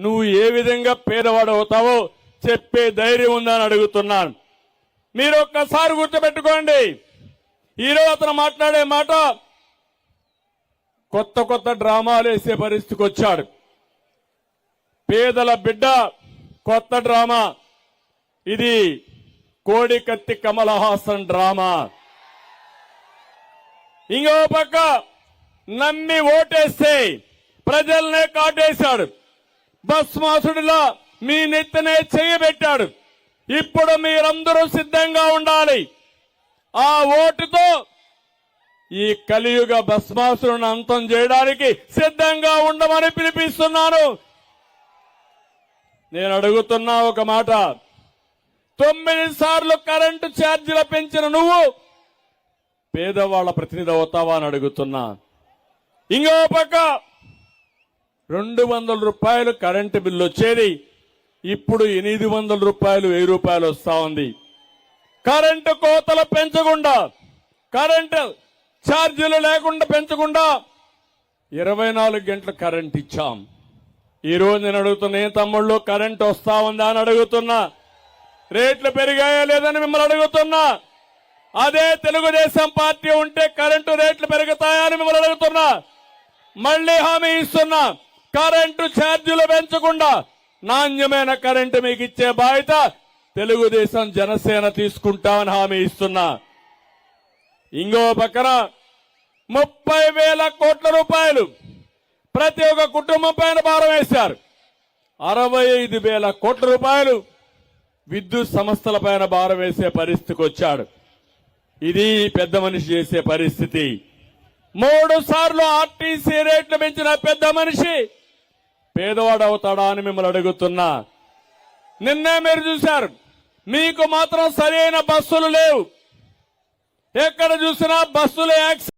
నువ్వు ఏ విధంగా పేదవాడు అవుతావో చెప్పే ధైర్యం ఉందని అడుగుతున్నాను. మీరు ఒక్కసారి గుర్తుపెట్టుకోండి. ఈరోజు అతను మాట్లాడే మాట కొత్త కొత్త డ్రామాలు వేసే పరిస్థితికి వచ్చాడు. పేదల బిడ్డ కొత్త డ్రామా. ఇది కోడి కత్తి కమల్ హాసన్ డ్రామా. ఇంకో పక్క నమ్మి ఓటేస్తే ప్రజల్నే కాటేశాడు. బస్ మాసుడిలా మీ నెత్తనే చేయబెట్టాడు ఇప్పుడు మీరందరూ సిద్ధంగా ఉండాలి. ఆ ఓటుతో ఈ కలియుగ భస్మాసురుని అంతం చేయడానికి సిద్ధంగా ఉండమని పిలిపిస్తున్నాను. నేను అడుగుతున్నా ఒక మాట. తొమ్మిది సార్లు కరెంటు ఛార్జీలు పెంచిన నువ్వు పేదవాళ్ళ ప్రతినిధి అవుతావా అని అడుగుతున్నా. ఇంకో పక్క రెండు వందల రూపాయలు కరెంటు బిల్లు వచ్చేది. ఇప్పుడు ఎనిమిది వందల రూపాయలు వెయ్యి రూపాయలు వస్తా ఉంది. కరెంటు కోతలు పెంచకుండా కరెంటు ఛార్జీలు లేకుండా పెంచకుండా ఇరవై నాలుగు గంటలు కరెంట్ ఇచ్చాం. ఈ నేను అడుగుతున్నా ఏ తమ్ముళ్ళు కరెంట్ వస్తా ఉందా? అని అడుగుతున్నా. రేట్లు పెరిగాయా లేదని మిమ్మల్ని అడుగుతున్నా. అదే తెలుగుదేశం పార్టీ ఉంటే కరెంటు రేట్లు పెరుగుతాయా అని మిమ్మల్ని అడుగుతున్నా. మళ్ళీ హామీ ఇస్తున్నా. కరెంటు ఛార్జీలు పెంచకుండా నాణ్యమైన కరెంటు మీకు ఇచ్చే బాధ్యత తెలుగుదేశం జనసేన తీసుకుంటామని హామీ ఇస్తున్నా. ఇంకో పక్కన ముప్పై వేల కోట్ల రూపాయలు ప్రతి ఒక్క కుటుంబం పైన భారం వేశారు. అరవై ఐదు వేల కోట్ల రూపాయలు విద్యుత్ సంస్థల పైన భారం వేసే పరిస్థితికి వచ్చాడు. ఇది పెద్ద మనిషి చేసే పరిస్థితి. మూడు సార్లు ఆర్టీసీ రేట్లు పెంచిన పెద్ద మనిషి పేదవాడు అవుతాడా అని మిమ్మల్ని అడుగుతున్నా. నిన్నే మీరు చూశారు. మీకు మాత్రం సరైన బస్సులు లేవు. ఎక్కడ చూసినా బస్సులు యాక్సిడెంట్